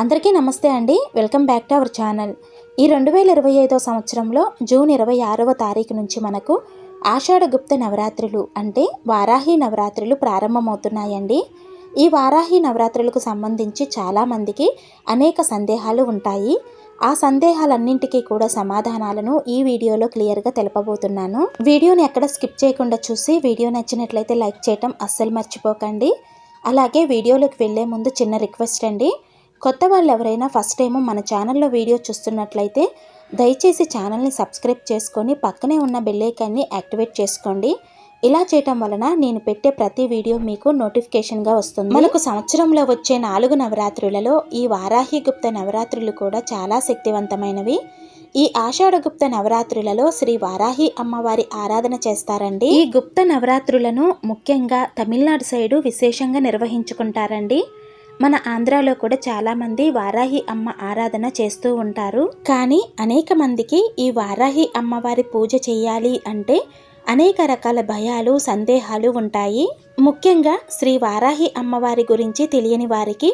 అందరికీ నమస్తే అండి. Welcome back to our channel. ఈ రెండు వేల ఇరవై ఐదో సంవత్సరంలో జూన్ ఇరవై ఆరవ తారీఖు నుంచి మనకు ఆషాఢగుప్త నవరాత్రులు అంటే వారాహి నవరాత్రులు ప్రారంభమవుతున్నాయండి. ఈ వారాహి నవరాత్రులకు సంబంధించి చాలామందికి అనేక సందేహాలు ఉంటాయి. ఆ సందేహాలన్నింటికీ కూడా సమాధానాలను ఈ వీడియోలో క్లియర్గా తెలపబోతున్నాను. వీడియోని ఎక్కడ స్కిప్ చేయకుండా చూసి వీడియో నచ్చినట్లయితే లైక్ చేయటం అస్సలు మర్చిపోకండి. అలాగే వీడియోలోకి వెళ్ళే ముందు చిన్న రిక్వెస్ట్ అండి. కొత్త వాళ్ళు ఎవరైనా ఫస్ట్ టైం మన ఛానల్లో వీడియో చూస్తున్నట్లయితే దయచేసి ఛానల్ని సబ్స్క్రైబ్ చేసుకొని పక్కనే ఉన్న బెల్లైకాన్ని యాక్టివేట్ చేసుకోండి. ఇలా చేయటం వలన నేను పెట్టే ప్రతి వీడియో మీకు నోటిఫికేషన్గా వస్తుంది. మనకు సంవత్సరంలో వచ్చే నాలుగు నవరాత్రులలో ఈ వారాహిగుప్త నవరాత్రులు కూడా చాలా శక్తివంతమైనవి. ఈ ఆషాఢగుప్త నవరాత్రులలో శ్రీ వారాహి అమ్మవారి ఆరాధన చేస్తారండి. ఈ గుప్త నవరాత్రులను ముఖ్యంగా తమిళనాడు సైడు విశేషంగా నిర్వహించుకుంటారండి. మన ఆంధ్రాలో కూడా చాలామంది వారాహి అమ్మ ఆరాధన చేస్తూ ఉంటారు. కానీ అనేక మందికి ఈ వారాహి అమ్మవారి పూజ చేయాలి అంటే అనేక రకాల భయాలు సందేహాలు ఉంటాయి. ముఖ్యంగా శ్రీ వారాహి అమ్మవారి గురించి తెలియని వారికి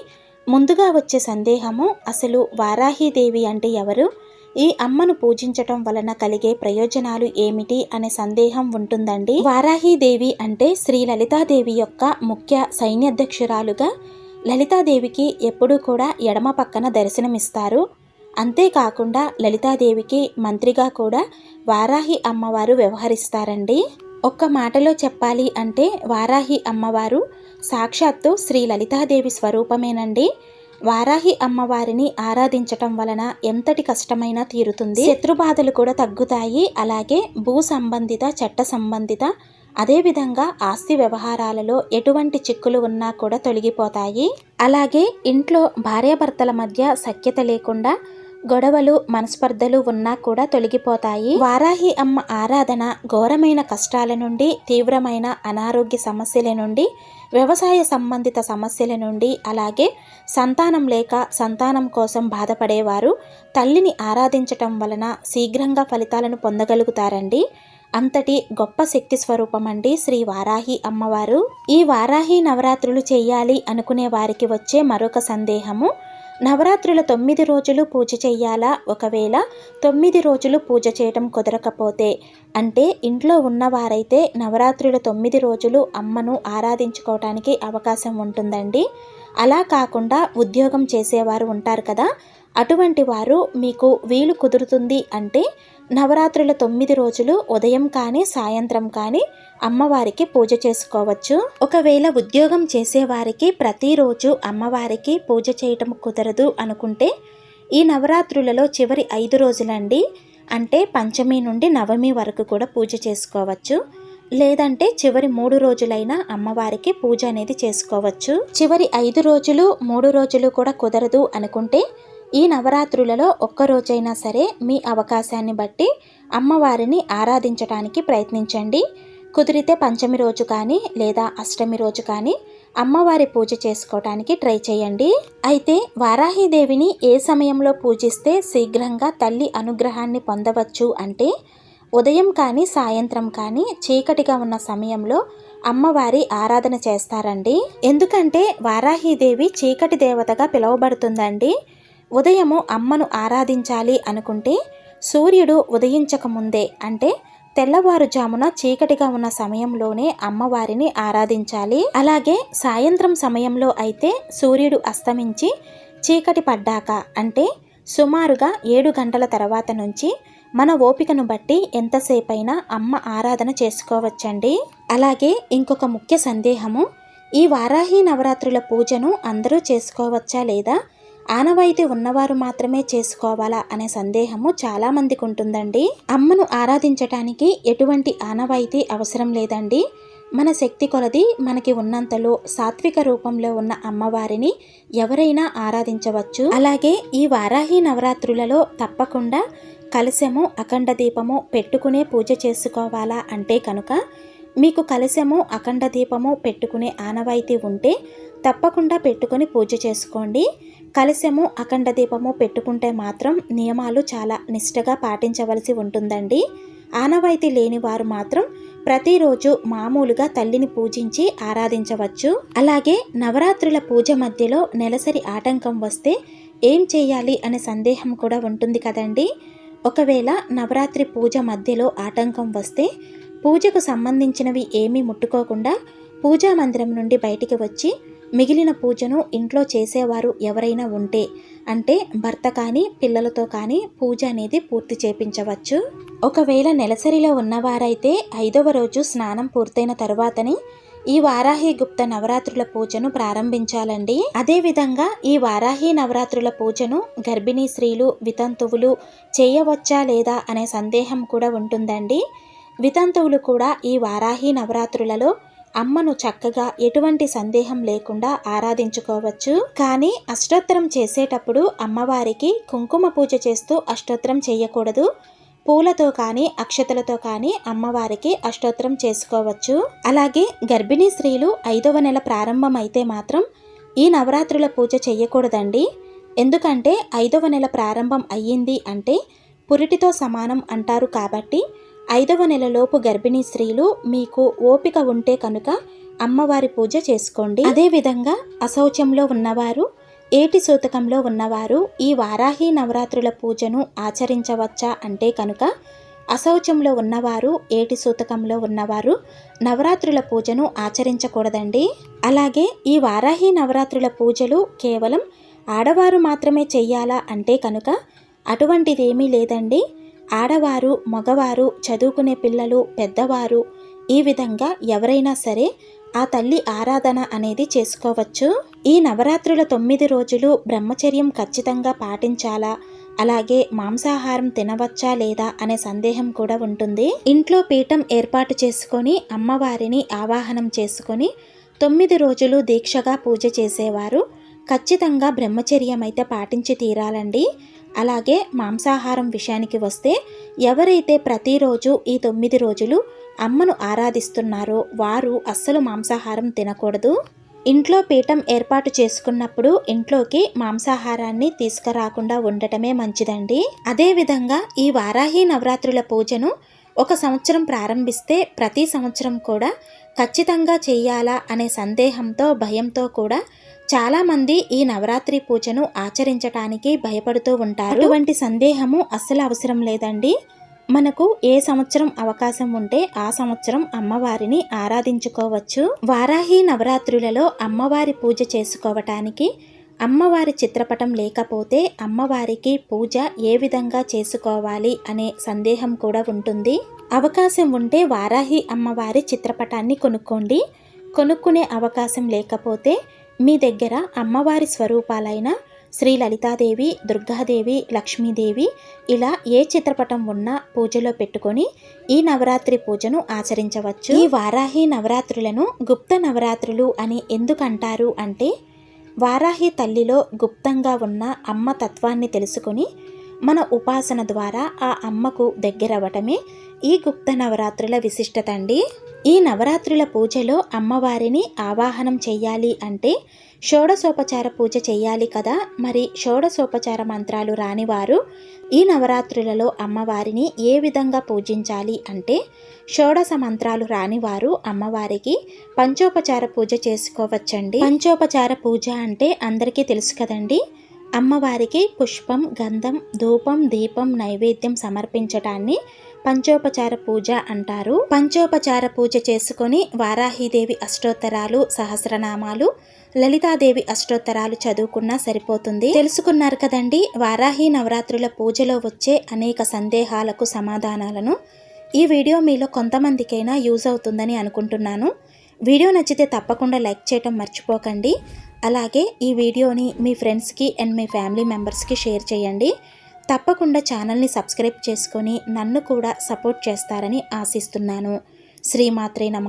ముందుగా వచ్చే సందేహము అసలు వారాహిదేవి అంటే ఎవరు? ఈ అమ్మను పూజించటం వలన కలిగే ప్రయోజనాలు ఏమిటి అనే సందేహం ఉంటుందండి. వారాహిదేవి అంటే శ్రీ లలితాదేవి యొక్క ముఖ్య సైన్యాధ్యక్షురాలుగా లలితాదేవికి ఎప్పుడూ కూడా ఎడమ పక్కన దర్శనమిస్తారు. అంతేకాకుండా లలితాదేవికి మంత్రిగా కూడా వారాహి అమ్మవారు వ్యవహరిస్తారండి. ఒక్క మాటలో చెప్పాలి అంటే వారాహి అమ్మవారు సాక్షాత్తు శ్రీ లలితాదేవి స్వరూపమేనండి. వారాహి అమ్మవారిని ఆరాధించటం వలన ఎంతటి కష్టమైనా తీరుతుంది. శత్రుబాధలు కూడా తగ్గుతాయి. అలాగే భూ సంబంధిత చట్ట సంబంధిత అదేవిధంగా ఆస్తి వ్యవహారాలలో ఎటువంటి చిక్కులు ఉన్నా కూడా తొలగిపోతాయి. అలాగే ఇంట్లో భార్యాభర్తల మధ్య సఖ్యత లేకుండా గొడవలు మనస్పర్ధలు ఉన్నా కూడా తొలగిపోతాయి. వారాహి అమ్మ ఆరాధన ఘోరమైన కష్టాల నుండి తీవ్రమైన అనారోగ్య సమస్యల నుండి వ్యవసాయ సంబంధిత సమస్యల నుండి అలాగే సంతానం లేక సంతానం కోసం బాధపడేవారు తల్లిని ఆరాధించటం వలన శీఘ్రంగా ఫలితాలను పొందగలుగుతారండి. అంతటి గొప్ప శక్తి స్వరూపం అండి శ్రీ వారాహి అమ్మవారు. ఈ వారాహి నవరాత్రులు చేయాలి అనుకునే వారికి వచ్చే మరొక సందేహము నవరాత్రుల తొమ్మిది రోజులు పూజ చేయాలా ఒకవేళ తొమ్మిది రోజులు పూజ చేయటం కుదరకపోతే? అంటే ఇంట్లో ఉన్నవారైతే నవరాత్రుల తొమ్మిది రోజులు అమ్మను ఆరాధించుకోవటానికి అవకాశం ఉంటుందండి. అలా కాకుండా ఉద్యోగం చేసేవారు ఉంటారు కదా? అటువంటి వారు మీకు వీలు కుదురుతుంది అంటే నవరాత్రుల తొమ్మిది రోజులు ఉదయం కానీ సాయంత్రం కానీ అమ్మవారికి పూజ చేసుకోవచ్చు. ఒకవేళ ఉద్యోగం చేసేవారికి ప్రతిరోజు అమ్మవారికి పూజ చేయటం కుదరదు అనుకుంటే ఈ నవరాత్రులలో చివరి ఐదు రోజులండి. అంటే పంచమి నుండి నవమి వరకు కూడా పూజ చేసుకోవచ్చు. లేదంటే చివరి మూడు రోజులైనా అమ్మవారికి పూజ అనేది చేసుకోవచ్చు. చివరి ఐదు రోజులు మూడు రోజులు కూడా కుదరదు అనుకుంటే ఈ నవరాత్రులలో ఒక్క రోజైనా సరే మీ అవకాశాన్ని బట్టి అమ్మవారిని ఆరాధించడానికి ప్రయత్నించండి. కుదిరితే పంచమి రోజు కానీ లేదా అష్టమి రోజు కానీ అమ్మవారి పూజ చేసుకోవటానికి ట్రై చేయండి. అయితే వారాహిదేవిని ఏ సమయంలో పూజిస్తే శీఘ్రంగా తల్లి అనుగ్రహాన్ని పొందవచ్చు అంటే ఉదయం కానీ సాయంత్రం కానీ చీకటిగా ఉన్న సమయంలో అమ్మవారి ఆరాధన చేస్తారండి. ఎందుకంటే వారాహిదేవి చీకటి దేవతగా పిలువబడుతుందండి. ఉదయము అమ్మను ఆరాధించాలి అనుకుంటే సూర్యుడు ఉదయించక ముందే అంటే తెల్లవారుజామున చీకటిగా ఉన్న సమయంలోనే అమ్మవారిని ఆరాధించాలి. అలాగే సాయంత్రం సమయంలో అయితే సూర్యుడు అస్తమించి చీకటి పడ్డాక అంటే సుమారుగా ఏడు గంటల తర్వాత నుంచి మన ఓపికను బట్టి ఎంతసేపైనా అమ్మ ఆరాధన చేసుకోవచ్చండి. అలాగే ఇంకొక ముఖ్య సందేహము ఈ వారాహి నవరాత్రుల పూజను అందరూ చేసుకోవచ్చా లేదా? ఆనవాయితీ ఉన్నవారు మాత్రమే చేసుకోవాలా అనే సందేహము చాలా మందికి ఉంటుందండి. అమ్మను ఆరాధించటానికి ఎటువంటి ఆనవాయితీ అవసరం లేదండి. మన శక్తి కొలది మనకి ఉన్నంతలో సాత్విక రూపంలో ఉన్న అమ్మవారిని ఎవరైనా ఆరాధించవచ్చు. అలాగే ఈ వారాహి నవరాత్రులలో తప్పకుండా కలశము అఖండ దీపము పెట్టుకునే పూజ చేసుకోవాలా అంటే కనుక మీకు కలశము అఖండ దీపము పెట్టుకునే ఆనవాయితీ ఉంటే తప్పకుండా పెట్టుకొని పూజ చేసుకోండి. కలశము అఖండ దీపము పెట్టుకుంటే మాత్రం నియమాలు చాలా నిష్టగా పాటించవలసి ఉంటుందండి. ఆనవాయితీ లేని వారు మాత్రం ప్రతిరోజు మామూలుగా తల్లిని పూజించి ఆరాధించవచ్చు. అలాగే నవరాత్రుల పూజ మధ్యలో నెలసరి ఆటంకం వస్తే ఏం చేయాలి అనే సందేహం కూడా ఉంటుంది కదండి. ఒకవేళ నవరాత్రి పూజ మధ్యలో ఆటంకం వస్తే పూజకు సంబంధించినవి ఏమీ ముట్టుకోకుండా పూజా మందిరం నుండి బయటికి వచ్చి మిగిలిన పూజను ఇంట్లో చేసేవారు ఎవరైనా ఉంటే అంటే భర్త కానీ పిల్లలతో కానీ పూజ అనేది పూర్తి చేపించవచ్చు. ఒకవేళ నెలసరిలో ఉన్నవారైతే ఐదవ రోజు స్నానం పూర్తయిన తరువాతని ఈ వారాహి గుప్త నవరాత్రుల పూజను ప్రారంభించాలండి. అదేవిధంగా ఈ వారాహి నవరాత్రుల పూజను గర్భిణీ స్త్రీలు వితంతువులు చేయవచ్చా లేదా అనే సందేహం కూడా ఉంటుందండి. వితంతువులు కూడా ఈ వారాహి నవరాత్రులలో అమ్మను చక్కగా ఎటువంటి సందేహం లేకుండా ఆరాధించుకోవచ్చు. కానీ అష్టోత్తరం చేసేటప్పుడు అమ్మవారికి కుంకుమ పూజ చేస్తూ అష్టోత్తరం చేయకూడదు. పూలతో కానీ అక్షతలతో కానీ అమ్మవారికి అష్టోత్తరం చేసుకోవచ్చు. అలాగే గర్భిణీ స్త్రీలు ఐదవ నెల ప్రారంభం అయితే మాత్రం ఈ నవరాత్రుల పూజ చేయకూడదండి ఎందుకంటే ఐదవ నెల ప్రారంభం అయ్యింది అంటే పురిటితో సమానం అంటారు కాబట్టి ఐదవ నెలలోపు గర్భిణీ స్త్రీలు మీకు ఓపిక ఉంటే కనుక అమ్మవారి పూజ చేసుకోండి. అదేవిధంగా అశౌచంలో ఉన్నవారు ఏటి సూతకంలో ఉన్నవారు ఈ వారాహి నవరాత్రుల పూజను ఆచరించవచ్చా అంటే కనుక అశౌచంలో ఉన్నవారు ఏటి సూతకంలో ఉన్నవారు నవరాత్రుల పూజను ఆచరించకూడదండి. అలాగే ఈ వారాహి నవరాత్రుల పూజలు కేవలం ఆడవారు మాత్రమే చెయ్యాలా అంటే కనుక అటువంటిదేమీ లేదండి. ఆడవారు మగవారు చదువుకునే పిల్లలు పెద్దవారు ఈ విధంగా ఎవరైనా సరే ఆ తల్లి ఆరాధన అనేది చేసుకోవచ్చు. ఈ నవరాత్రుల తొమ్మిది రోజులు బ్రహ్మచర్యం ఖచ్చితంగా పాటించాలా? అలాగే మాంసాహారం తినవచ్చా లేదా అనే సందేహం కూడా ఉంటుంది. ఇంట్లో పీఠం ఏర్పాటు చేసుకొని అమ్మవారిని ఆవాహనం చేసుకొని తొమ్మిది రోజులు దీక్షగా పూజ చేసేవారు. ఖచ్చితంగా బ్రహ్మచర్యం అయితే పాటించి తీరాలండి. అలాగే మాంసాహారం విషయానికి వస్తే ఎవరైతే ప్రతిరోజు ఈ తొమ్మిది రోజులు అమ్మను ఆరాధిస్తున్నారో వారు అస్సలు మాంసాహారం తినకూడదు. ఇంట్లో పీఠం ఏర్పాటు చేసుకున్నప్పుడు ఇంట్లోకి మాంసాహారాన్ని తీసుకురాకుండా ఉండటమే మంచిదండి. అదేవిధంగా ఈ వారాహి నవరాత్రుల పూజను ఒక సంవత్సరం ప్రారంభిస్తే ప్రతి సంవత్సరం కూడా ఖచ్చితంగా చేయాలా అనే సందేహంతో భయంతో కూడా చాలామంది ఈ నవరాత్రి పూజను ఆచరించటానికి భయపడుతూ ఉంటారు. అటువంటి సందేహము అస్సలు అవసరం లేదండి. మనకు ఏ సంవత్సరం అవకాశం ఉంటే ఆ సంవత్సరం అమ్మవారిని ఆరాధించుకోవచ్చు. వారాహి నవరాత్రులలో అమ్మవారి పూజ చేసుకోవటానికి అమ్మవారి చిత్రపటం లేకపోతే అమ్మవారికి పూజ ఏ విధంగా చేసుకోవాలి అనే సందేహం కూడా ఉంటుంది. అవకాశం ఉంటే వారాహి అమ్మవారి చిత్రపటాన్ని కొనుక్కోండి. కొనుక్కునే అవకాశం లేకపోతే మీ దగ్గర అమ్మవారి స్వరూపాలైన శ్రీ లలితాదేవి దుర్గాదేవి లక్ష్మీదేవి ఇలా ఏ చిత్రపటం ఉన్నా పూజలో పెట్టుకొని ఈ నవరాత్రి పూజను ఆచరించవచ్చు. ఈ వారాహి నవరాత్రులను గుప్త నవరాత్రులు అని ఎందుకంటారు అంటే వారాహి తల్లిలో గుప్తంగా ఉన్న అమ్మ తత్వాన్ని తెలుసుకొని మన ఉపాసన ద్వారా ఆ అమ్మకు దగ్గరవ్వటమే ఈ గుప్త నవరాత్రుల విశిష్టత అండి. ఈ నవరాత్రుల పూజలో అమ్మవారిని ఆవాహనం చెయ్యాలి అంటే షోడసోపచార పూజ చేయాలి కదా. మరి షోడసోపచార మంత్రాలు రానివారు ఈ నవరాత్రులలో అమ్మవారిని ఏ విధంగా పూజించాలి అంటే షోడస మంత్రాలు రానివారు అమ్మవారికి పంచోపచార పూజ చేసుకోవచ్చండి. పంచోపచార పూజ అంటే అందరికీ తెలుసు కదండి. అమ్మవారికి పుష్పం గంధం ధూపం దీపం నైవేద్యం సమర్పించటాన్ని పంచోపచార పూజ అంటారు. పంచోపచార పూజ చేసుకొని వారాహిదేవి అష్టోత్తరాలు సహస్రనామాలు లలితాదేవి అష్టోత్తరాలు చదువుకున్నా సరిపోతుంది. తెలుసుకున్నారు కదండి వారాహి నవరాత్రుల పూజలో వచ్చే అనేక సందేహాలకు సమాధానాలను ఈ వీడియో మీలో కొంతమందికైనా యూజ్ అవుతుందని అనుకుంటున్నాను. వీడియో నచ్చితే తప్పకుండా లైక్ చేయటం మర్చిపోకండి. అలాగే ఈ వీడియోని మీ ఫ్రెండ్స్కి అండ్ మీ ఫ్యామిలీ మెంబర్స్కి షేర్ చేయండి. తప్పకుండా ఛానల్ని సబ్స్క్రైబ్ చేసుకొని నన్ను కూడా సపోర్ట్ చేస్తారని ఆశిస్తున్నాను. శ్రీమాత్రే నమ.